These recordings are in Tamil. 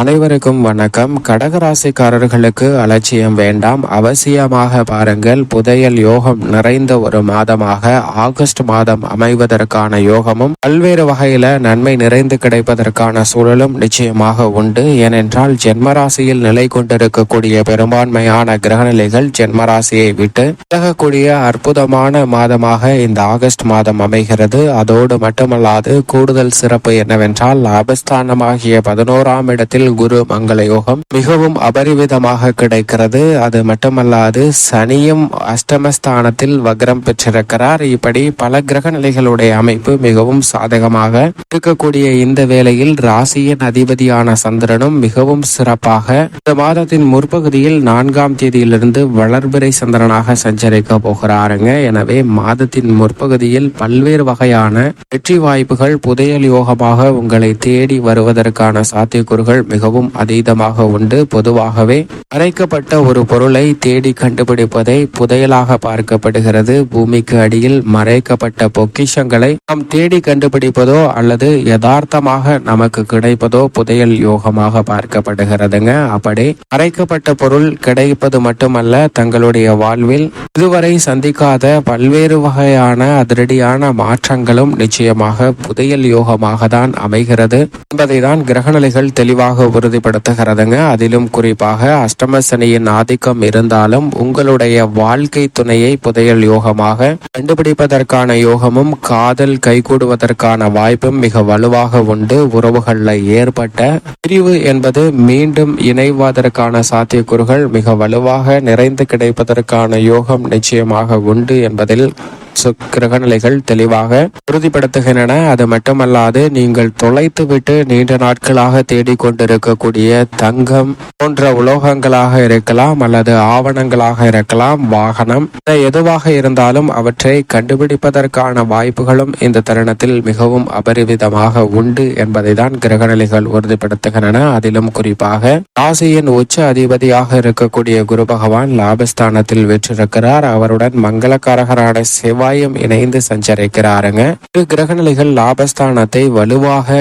அனைவருக்கும் வணக்கம். கடகராசிக்காரர்களுக்கு அலட்சியம் வேண்டாம். அவசியமாக பாருங்கள் புதையல் யோகம் நிறைந்த ஒரு மாதமாக ஆகஸ்ட் மாதம் அமைவதற்கான யோகமும் பல்வேறு வகையில நன்மை நிறைந்து கிடைப்பதற்கான சூழலும் நிச்சயமாக உண்டு. ஏனென்றால் ஜென்மராசியில் நிலை கொண்டிருக்கக்கூடிய பெரும்பான்மையான கிரகநிலைகள் ஜென்மராசியை விட்டு விலகக்கூடிய அற்புதமான மாதமாக இந்த ஆகஸ்ட் மாதம் அமைகிறது. அதோடு மட்டுமல்லாது கூடுதல் சிறப்பு என்னவென்றால் லாபஸ்தானமாகிய பதினோராம் இடத்தில் குரு மங்கள யோகம் மிகவும் அபரிவிதமாக கிடைக்கிறது. அது மட்டுமல்லாது சனியும் அஷ்டமஸ்தானத்தில் வக்ரம் பெற்றிருக்கிறார். இப்படி பல கிரக நிலைகளுடைய அமைப்பு மிகவும் சாதகமாக இருக்கக்கூடிய இந்த வேளையில் ராசியின் அதிபதியான சந்திரனும் மிகவும் சிறப்பாக இந்த மாதத்தின் முற்பகுதியில் நான்காம் தேதியிலிருந்து வளர்பிறை சந்திரனாக சஞ்சரிக்க போகிறாருங்க. எனவே மாதத்தின் முற்பகுதியில் பல்வேறு வகையான வெற்றி வாய்ப்புகள் புதையல் யோகமாக உங்களை தேடி வருவதற்கான சாத்தியக்கூறுகள் மிகவும் அதீதமாக உண்டு. பொதுவாகவே மறைக்கப்பட்ட ஒரு பொருளை தேடி கண்டுபிடிப்பதை புதையலாக பார்க்கப்படுகிறது. பூமிக்கு அடியில் மறைக்கப்பட்ட பொக்கிஷங்களை நாம் தேடி கண்டுபிடிப்பதோ அல்லது யதார்த்தமாக நமக்கு கிடைப்பதோ புதையல் யோகமாக பார்க்கப்படுகிறதுங்க. அப்படி மறைக்கப்பட்ட பொருள் கிடைப்பது மட்டுமல்ல தங்களுடைய வாழ்வில் இதுவரை சந்திக்காத பல்வேறு வகையான அதிரடியான மாற்றங்களும் நிச்சயமாக புதையல் யோகமாக தான் அமைகிறது என்பதை தான் கிரகநிலைகள் தெளிவாக உறுதிப்படுத்துகிறதுங்க. அதிலும் குறிப்பாக அஷ்டம சனியின் ஆதிக்கம் இருந்தாலும் உங்களுடைய வாழ்க்கை துணையை புதையல் யோகமாக கண்டுபிடிப்பதற்கான யோகமும் காதல் கைகூடுவதற்கான வாய்ப்பும் மிக வலுவாக உண்டு. உறவுகளில் ஏற்பட்ட பிரிவு என்பது மீண்டும் இணைவதற்கான சாத்தியக்கூறுகள் மிக வலுவாக நிறைந்து கிடைப்பதற்கான யோகம் நிச்சயமாக உண்டு என்பதில் கிரகநிலைகள் தெளிவாக உறுதிப்படுத்துகின்றன. அது மட்டுமல்லாது நீங்கள் தொலைத்துவிட்டு நீண்ட நாட்களாக தேடிக்கொண்டிருக்கக்கூடிய தங்கம் போன்ற உலோகங்களாக இருக்கலாம் அல்லது ஆவணங்களாக இருக்கலாம் வாகனம். எதுவாக இருந்தாலும் அவற்றை கண்டுபிடிப்பதற்கான வாய்ப்புகளும் இந்த தருணத்தில் மிகவும் அபரிவிதமாக உண்டு என்பதை தான் கிரகநிலைகள் உறுதிப்படுத்துகின்றன. அதிலும் குறிப்பாக ராசியின் உச்ச அதிபதியாக இருக்கக்கூடிய குரு பகவான் லாபஸ்தானத்தில் வெற்றிருக்கிறார். அவருடன் மங்களக்காரகரான செவ்வாயும் இணைந்து சஞ்சரிக்கிறாருங்க. கிரகநிலைகள் லாபஸ்தானத்தை வலுவாக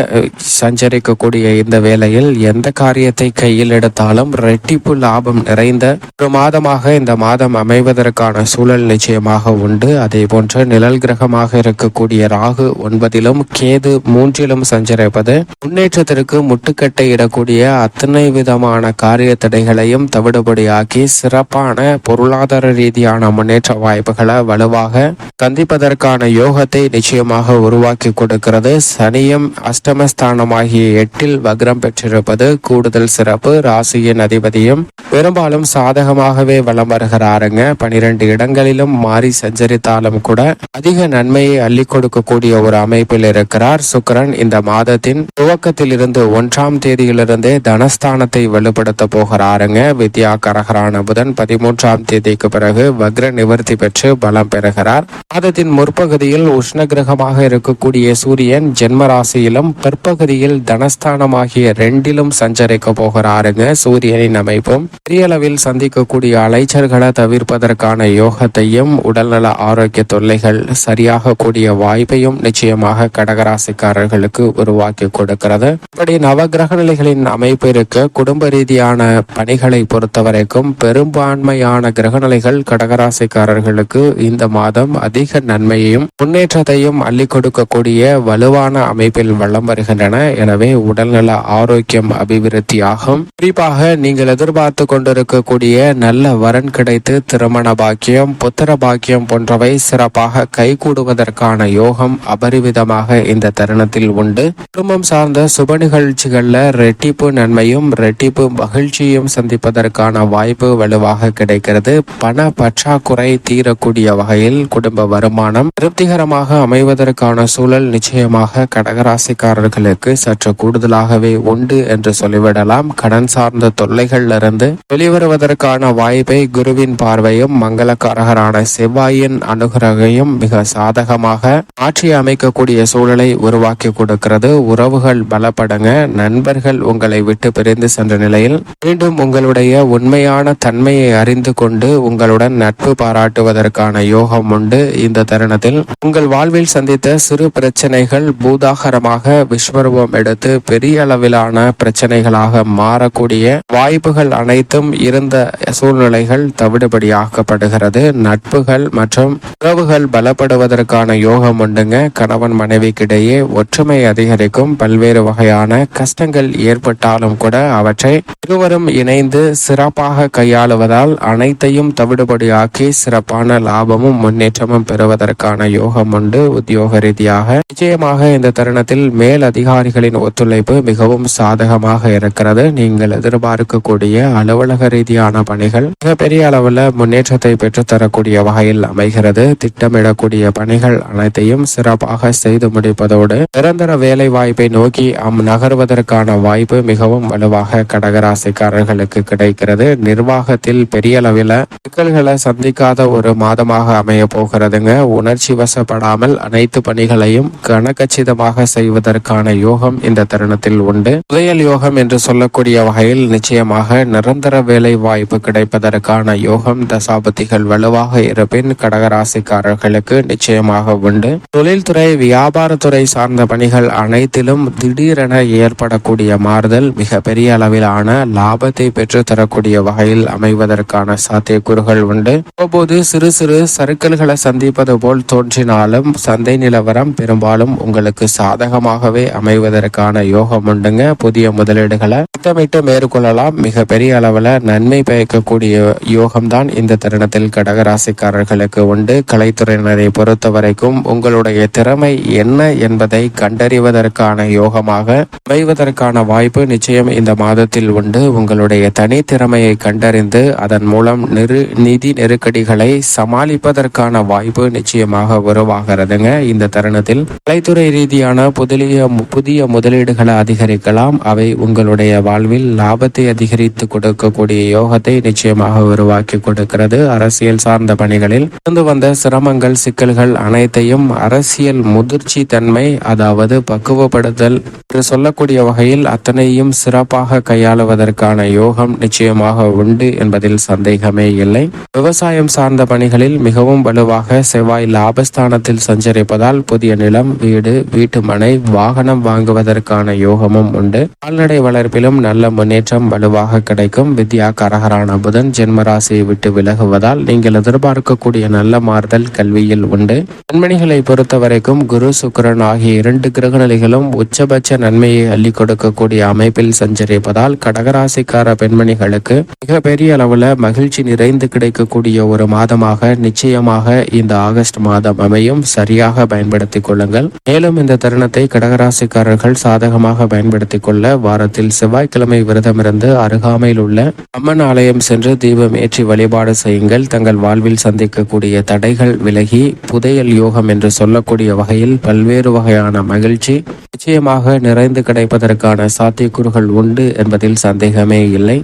சஞ்சரிக்கக்கூடிய இந்த வேளையில் எந்த காரியத்தை கையில் எடுத்தாலும் ரெட்டிப்பு லாபம் நிறைந்த ஒரு மாதமாக இந்த மாதம் அமைவதற்கான சூழல் நிச்சயமாக உண்டு. அதே போன்று நிழல் கிரகமாக இருக்கக்கூடிய ராகு ஒன்பதிலும் கேது மூன்றிலும் சஞ்சரிப்பது முன்னேற்றத்திற்கு முட்டுக்கட்டை இடக்கூடிய அத்தனை விதமான காரிய தடைகளையும் தவிடுபடியாக்கி சிறப்பான பொருளாதார ரீதியான முன்னேற்ற வாய்ப்புகளை வலுவாக சந்திப்பதற்கான யோகத்தை நிச்சயமாக உருவாக்கி கொடுக்கிறது. சனியும் அஷ்டமஸ்தானமாகிய எட்டில் வக்ரம் பெற்றிருப்பது கூடுதல் சிறப்பு. ராசியின் அதிபதியும் பெரும்பாலும் சாதகமாகவே வலம் வருகிறாருங்க. பனிரெண்டு இடங்களிலும் மாறி சஞ்சரித்தாலும் கூட அதிக நன்மையை அள்ளி கொடுக்கக்கூடிய ஒரு அமைப்பில் இருக்கிறார். சுக்கரன் இந்த மாதத்தின் துவக்கத்திலிருந்து ஒன்றாம் தேதியிலிருந்தே தனஸ்தானத்தை வலுப்படுத்த போகிறாருங்க. வித்யா கரகரான புதன் பதிமூன்றாம் தேதிக்கு பிறகு வக்ர நிவர்த்தி பெற்று பலம் பெறுகிறார். மாதத்தின் முற்பகுதியில் உஷ்ண கிரகமாக இருக்கக்கூடிய சூரியன் ஜென்ம ராசியிலும் பிற்பகுதியில் தனஸ்தானமாகிய ரெண்டிலும் சஞ்சரிக்க போகிறாருங்க சூரியனின் அமைப்பும் பெரிய அளவில் சந்திக்கக்கூடிய அலைச்சல்களை தவிர்ப்பதற்கான யோகத்தையும் உடல்நல ஆரோக்கிய தொல்லைகள் சரியாக கூடிய வாய்ப்பையும் நிச்சயமாக கடகராசிக்காரர்களுக்கு உருவாக்கி கொடுக்கிறது. இப்படி நவகிரக நிலைகளின் அமைப்பு இருக்க குடும்ப ரீதியான பணிகளை பொறுத்தவரைக்கும் பெரும்பான்மையான கிரகநிலைகள் கடகராசிக்காரர்களுக்கு இந்த மாதம் அதிக நன்மையையும் முன்னேற்றத்தையும் அள்ளி கொடுக்கக்கூடிய வலுவான அமைப்பில் வளம் வருகின்றன. எனவே உடல்நல ஆரோக்கியம் அபிவிருத்தி ஆகும் குறிப்பாக நீங்கள் எதிர்பார்த்து கொண்டிருக்கக்கூடிய நல்ல வரன் கிடைத்து திருமண பாக்கியம் புத்திர பாக்கியம் போன்றவை சிறப்பாக கைகூடுவதற்கான யோகம் அபரிவிதமாக இந்த தருணத்தில் உண்டு. குடும்பம் சார்ந்த சுப நிகழ்ச்சிகள்ல ரெட்டிப்பு நன்மையும் ரெட்டிப்பு மகிழ்ச்சியும் சந்திப்பதற்கான வாய்ப்பு வலுவாக கிடைக்கிறது. பண பற்றாக்குறை தீரக்கூடிய வகையில் குடும்ப வருமானம் திருப்திகரமாக அமைவதற்கான சூழல் நிச்சயமாக கடகராசிக்காரர்களுக்கு சற்று கூடுதலாகவே உண்டு என்று சொல்லிவிடலாம். கடன் சார்ந்த தொல்லைகளிலிருந்து வெளிவருவதற்கான வாய்ப்பை குருவின் பார்வையும் மங்களக்காரகரான செவ்வாயின் அனுகிரகையும் மிக சாதகமாக ஆட்சி அமைக்கக்கூடிய சூழலை உருவாக்கி கொடுக்கிறது. உறவுகள் பலப்படுங்க. நண்பர்கள் உங்களை விட்டு பிரிந்து சென்ற நிலையில் மீண்டும் உங்களுடைய உண்மையான தன்மையை அறிந்து கொண்டு உங்களுடன் நட்பு பாராட்டுவதற்கான யோகம் உண்டு. இந்த தருணத்தில் உங்கள் வாழ்வில் சந்தித்த சிறு பிரச்சனைகள் பூதாகரமாக விஸ்வரூபம் எடுத்து பெரிய அளவிலான பிரச்சனைகளாக மாறக்கூடிய வாய்ப்புகள் அனைத்தும் இருந்த சூழ்நிலைகள் தவிடுபடியாக்கப்படுகிறது. நட்புகள் மற்றும் உறவுகள் பலப்படுவதற்கான யோகம் உண்டுங்க. கணவன் மனைவிக்கிடையே ஒற்றுமை அதிகரிக்கும். பல்வேறு வகையான கஷ்டங்கள் ஏற்பட்டாலும் கூட அவற்றை இருவரும் இணைந்து சிறப்பாக கையாளுவதால் அனைத்தையும் தவிடுபடியாக்கி சிறப்பான லாபமும் முன்னேற்றமும் பெறுவதற்கான யோகம் உண்டு. உத்தியோக ரீதியாக நிச்சயமாக இந்த தருணத்தில் மேல் அதிகாரிகளின் ஒத்துழைப்பு மிகவும் சாதகமாக இருக்கிறது. நீங்கள் எதிர்பார்க்கக்கூடிய அலுவலக ரீதியான பணிகள் மிகப்பெரிய அளவில் முன்னேற்றத்தை பெற்றுத்தரக்கூடிய வகையில் அமைகிறது. திட்டமிடக்கூடிய பணிகள் அனைத்தையும் சிறப்பாக செய்து முடிப்பதோடு நிரந்தர வேலை வாய்ப்பை நோக்கி அம் நகர்வதற்கான வாய்ப்பு மிகவும் வலுவாக கடகராசிக்காரர்களுக்கு கிடைக்கிறது. நிர்வாகத்தில் பெரிய அளவில் சிக்கல்களை சந்திக்காத ஒரு மாதமாக அமைய போகிறதுங்க உணர்ச்சி வசப்படாமல் அனைத்து பணிகளையும் கனகச்சிதமாக செய்வதற்கான யோகம் இந்த தருணத்தில் உண்டு. புதையல் யோகம் என்று சொல்லக்கூடிய வகையில் நிச்சயமாக நிரந்தர வேலை வாய்ப்பு கிடைப்பதற்கான யோகம் தசாபதிகள் வலுவாக இருப்பின் கடகராசிக்காரர்களுக்கு நிச்சயமாக உண்டு. தொழில்துறை வியாபாரத்துறை சார்ந்த பணிகள் அனைத்திலும் திடீரென ஏற்படக்கூடிய மாறுதல் மிக பெரிய அளவிலான லாபத்தை பெற்று தரக்கூடிய வகையில் அமைவதற்கான சாத்தியக்கூறுகள் உண்டு. அவ்வப்போது சிறு சிறு சறுக்கல்களை சந்திப்பது போல் தோன்றினாலும் சந்தை நிலவரம் பெரும்பாலும் உங்களுக்கு சாதகமாகவே அமைவதற்கான யோகம் உண்டுங்க. புதிய முதலீடுகளை திட்டமிட்டு மேற்கொள்ளலாம். மிக பெரிய அளவில் நன்மை பயக்கக்கூடிய யோகம்தான் இந்த தருணத்தில் கடகராசிக்காரர்களுக்கு உண்டு. கலைத்துறையினரை பொறுத்த வரைக்கும் உங்களுடைய திறமை என்ன என்பதை கண்டறிவதற்கான யோகமாக அமைவதற்கான வாய்ப்பு நிச்சயம் இந்த மாதத்தில் உண்டு. உங்களுடைய தனி திறமையை கண்டறிந்து அதன் மூலம் நெரு நிதி நெருக்கடிகளை சமாளிப்பதற்கான வாய்ப்பு நிச்சயமாக உருவாகிறதுங்க. இந்த தருணத்தில் கலைத்துறை ரீதியான புதிய புதிய முதலீடுகளை அதிகரிக்கலாம். அவை உங்களுடைய வாழ்வில் லாபத்தை அதிகரித்து கொடுக்கக்கூடிய யோகத்தை நிச்சயமாக உருவாக்கி கொடுக்கிறது. அரசியல் சார்ந்த பணிகளில் இருந்து வந்த சிரமங்கள் சிக்கல்கள் அனைத்தையும் அரசியல் முதிர்ச்சி தன்மை அதாவது பக்குவப்படுதல் என்று சொல்லக்கூடிய வகையில் அத்தனையும் சிறப்பாக கையாளுவதற்கான யோகம் நிச்சயமாக உண்டு என்பதில் சந்தேகமே இல்லை. விவசாயம் சார்ந்த பணிகளில் மிகவும் வலுவாக செவ்வாய் லாபஸ்தானத்தில் சஞ்சரிப்பதால் புதிய நிலம் வீடு வீட்டு மனை வாகனம் வாங்குவதற்கான யோகமும் உண்டு. கால்நடை வளர்ப்பிலும் நல்ல முன்னேற்றம் வலுவாக கிடைக்கும். வித்யா கரகரான புதன் ஜென்மராசியை விட்டு விலகுவதால் நீங்கள் எதிர்பார்க்கக்கூடிய நல்ல மாறுதல் கல்வியில் உண்டு. பெண்மணிகளை பொறுத்தவரைக்கும் குரு சுக்கிரன் ஆகிய இரண்டு கிரகநிலைகளும் உச்சபட்ச நன்மையை அள்ளி கொடுக்கக்கூடிய அமைப்பில் சஞ்சரிப்பதால் கடகராசிக்கார பெண்மணிகளுக்கு மிக பெரிய அளவுல மகிழ்ச்சி நிறைந்து கிடைக்கக்கூடிய ஒரு மாதமாக நிச்சயமாக இந்த ஆகஸ்ட் மாதம் அமையும் சரியாக பயன்படுத்திக் கொள்ளுங்கள். மேலும் இந்த தருணத்தை கடகராசிக்காரர்கள் சாதகமாக பயன்படுத்திக் கொள்ள வாரத்தில் செவ்வாய்க்கிழமை விரதமிருந்து அருகாமையில் உள்ள அம்மன் ஆலயம் சென்று தீபம் ஏற்றி வழிபாடு செய்யுங்கள். தங்கள் வாழ்வில் சந்திக்கக்கூடிய தடைகள் விலகி புதையல் யோகம் என்று சொல்லக்கூடிய வகையில் பல்வேறு வகையான மகிழ்ச்சி நிச்சயமாக நிறைந்து கிடைப்பதற்கான சாத்தியக்கூறுகள் உண்டு என்பதில் சந்தேகமே இல்லை.